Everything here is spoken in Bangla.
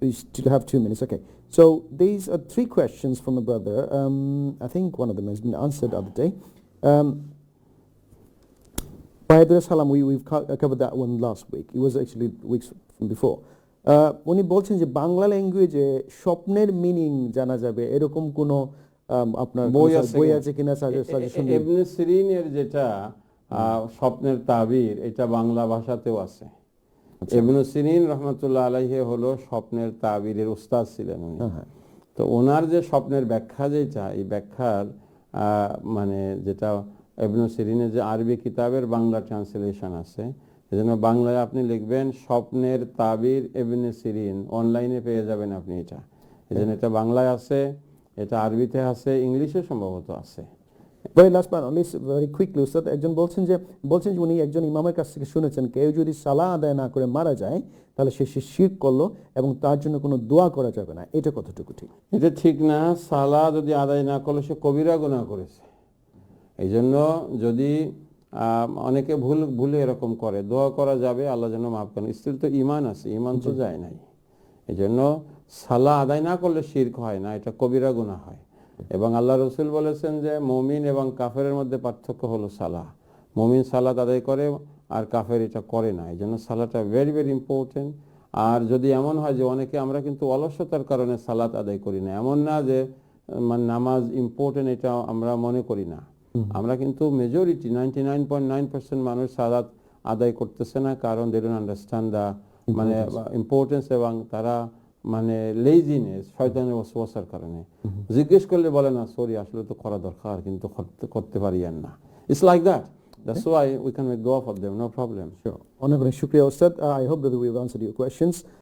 We still have two minutes. Okay. So these are three questions from a brother. Um, I think one of them has been answered the other day. Um, Wahidul Salam, we, we've co- uh, covered that one last week. It was actually weeks from before. Uh, উনি বলছেন যে বাংলা ল্যাঙ্গুয়েজে স্বপ্নের মিনিং জানা যাবে এরকম কোন আপনার বই কোনো আছে বই কিনা? আছে কিনা সাজেশন এবনে সিরিনের যেটা আহ, স্বপ্নের তাবির এটা বাংলা ভাষাতেও আছে আচ্ছা। এবনে সিরিন রহমতুল্লাহ আলাইহে হলো স্বপ্নের তাবিরের উস্তাদ ছিলেন উনি। হ্যাঁ তো ওনার যে স্বপ্নের ব্যাখ্যা যেটা এই ব্যাখ্যার মানে যেটা এবনে সিরিনের যে আরবি কিতাবের বাংলা ট্রান্সলেশন আছে এজন্য বাংলায় আপনি লিখবেন স্বপ্নের তাবির এবনে সিরিন। অনলাইনে পেয়ে যাবেন আপনি এটা। এজন্য এটা বাংলায় আছে এটা আরবিতে আছে ইংলিশে সম্ভবত আছে। Very last but only very quickly উস্তাদ একজন বলছেন যে বলছেন যে উনি একজন ইমামের কাছ থেকে শুনেছেন কেউ যদি সালাহ আদায় না করে মারা যায় তাহলে সে সে শির করল এবং তার জন্য কোনো দোয়া করা যাবে না। এটা কতটুকু ঠিক? এটা ঠিক না। সালা যদি আদায় না করলে সে কবিরা গুনাহ করেছে। এই জন্য যদি অনেকে ভুল ভুলে এরকম করে দোয়া করা যাবে আল্লাহ যেন মাফ করেন। স্ত্রীর তো ইমান আছে ইমান তো যায় নাই। এই জন্য সালা আদায় না করলে শির্ক হয় না এটা কবিরা গুনাহ হয়। এবং আল্লাহ রসুল বলেছেন যে মমিন এবং কাফের মধ্যে পার্থক্য হলো সালা মমিন সালাত আদায় করে আর কাফের এটা করে না। এই জন্য সালাটা ভেরি ভেরি ইম্পর্টেন্ট আর যদি এমন হয় যে অনেকে আমরা কিন্তু অলসতার কারণে সালাত আদায় করি না, এমন না যে মানে নামাজ ইম্পর্টেন্ট এটা আমরা মনে করি না। আমরা কিন্তু majority ninety nine point nine percent মানুষ সালাত আদায় করতেছে না, কারণ দে ডোন্ট আন্ডারস্ট্যান্ড দ্য মানে ইম্পর্টেন্স এবং তারা মানে লেজিনেস শয়তানের ওয়াসওয়াসার কারণে জিজ্ঞেস করলে বলে না সরি আসলে তো করা দরকার কিন্তু করতে- পারি আর না it's like that That's why we can make go off of them, no problem. Sure. Honorable Shukriya Ustad, I hope that we've answered your questions.